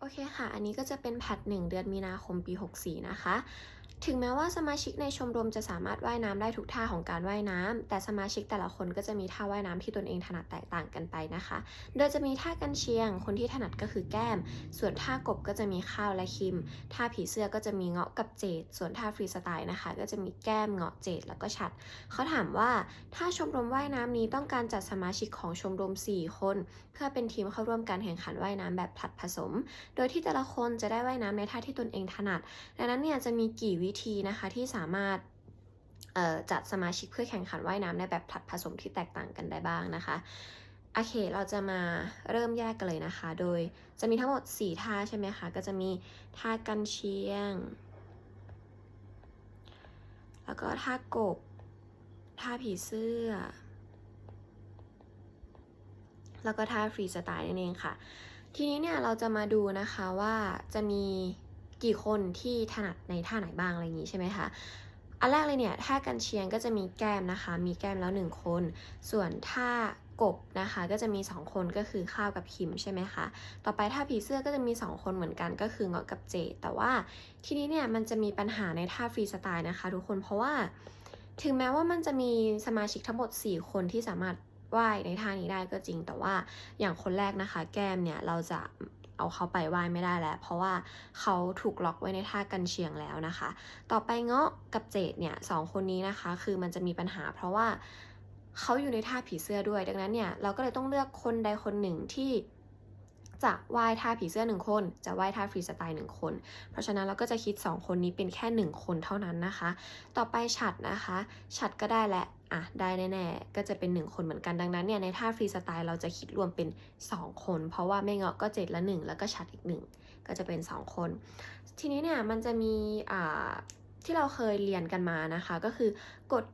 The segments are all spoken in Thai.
โอเคค่ะ อันนี้ก็จะเป็นแพทหนึ่งเดือนมีนาคมปี 64 นะคะ ถึงแม้ว่าสมาชิกในชมรมจะสามารถว่ายน้ำได้ทุกท่าของการว่ายน้ำแต่สมาชิกแต่ละคนก็จะมีท่าว่ายน้ำที่ตนเองถนัดแตกต่างกันไปนะคะ โดยจะมีท่ากันเชียง คนที่ถนัดก็คือแก้ม ส่วนท่ากบก็จะมีข้าวและคิม ท่าผีเสื้อก็จะมีเงาะกับเจด ส่วนท่าฟรีสไตล์นะคะ ก็จะมีแก้มเงาะเจดแล้วก็ฉัด เขาถามว่าถ้าชมรมว่ายน้ำนี้ต้องการจัดสมาชิกของชมรม 4 คน เพื่อเป็นทีมเข้าร่วมการแข่งขันว่ายน้ำแบบผลัดผสม โดยที่แต่ละคนจะได้ว่ายน้ำในท่าที่ตนเองถนัด ดังนั้นเนี่ยจะมีกี่วิธีนะคะที่สามารถจัดสมาชิกเพื่อแข่งขันว่ายน้ำในแบบผลัดผสมที่แตกต่างกันได้บ้างนะคะโอเคเราจะมาเริ่มแยกกันเลยนะคะ โดยจะมีทั้งหมด 4 ท่าใช่ไหมคะ ก็จะมีท่ากันเชียง แล้วก็ท่ากบ ท่าผีเสื้อ แล้วก็ท่าฟรีสไตล์นั่นเองค่ะ ทีนี้เนี่ยเราจะมาดูนะคะว่าจะมี กี่คนที่ถนัดในท่าไหนบ้างอะไรอย่างนี้ใช่ไหมคะอันแรกเลยเนี่ยท่ากันเชียงก็จะมีแก้มนะคะ มีแก้มแล้วหนึ่งคน ส่วนท่ากบนะคะก็จะมีสองคนก็คือข้าวกับคิมใช่ไหมคะต่อไปท่าผีเสื้อก็จะมีสองคนเหมือนกันก็คือเงาะกับเจดแต่ว่าทีนี้เนี่ยมันจะมีปัญหาในท่าฟรีสไตล์นะคะ ทุกคนเพราะว่า ถึงแม้ว่ามันจะมีสมาชิกทั้งหมด 4 คนที่สามารถว่ายในท่านี้ได้ก็จริง แต่ว่าอย่างคนแรกนะคะ แก้มเนี่ยเราจะ เอาเขาไปว่ายไม่ได้แล้ว เพราะว่าเขาถูกล็อกไว้ในท่ากันเชียงแล้วนะคะ ต่อไปเงาะกับเจดเนี่ยสองคนนี้นะคะ คือมันจะมีปัญหา เพราะว่าเขาอยู่ในท่าผีเสื้อด้วย ดังนั้นเนี่ยเราก็เลยต้องเลือกคนใดคนหนึ่งที่ จะว่ายท่าผีเสื้อหนึ่งคน จะว่ายท่าฟรีสไตล์หนึ่งคน เพราะฉะนั้นเราก็จะคิด 2 คนนี้เป็นแค่ 1 คนเท่านั้นนะคะ ต่อไปฉัดนะคะ ฉัดก็ได้แหละอะได้แน่ๆ ก็จะเป็น 1 คนเหมือนกันดังนั้นเนี่ยในท่าฟรีสไตล์เราจะคิดรวมเป็น 2 คน เพราะว่าไม่เงาะก็เจ็ดละ 1 แล้วก็ฉัดอีก 1 ก็จะเป็น 2 คน ทีนี้เนี่ยมันจะมีอ่าที่เราเคยเรียนกันมานะคะ ก็คือกฎ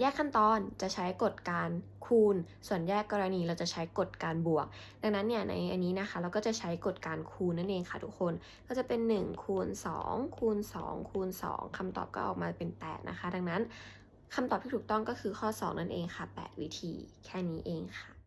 แยกขั้นตอนจะใช้กฎการคูณ ส่วนแยกกรณีเราจะใช้กฎการบวก ดังนั้นเนี่ยในอันนี้นะคะเราก็จะใช้กฎการคูณนั่นเองค่ะทุกคน ก็จะเป็น 1 คูณ 2 คูณ 2 คูณ 2คำตอบก็ออกมาเป็น 8 นะคะ ดังนั้นคำตอบที่ถูกต้องก็คือข้อ 2 นั่นเองค่ะ 8 วิธี แค่นี้เองค่ะ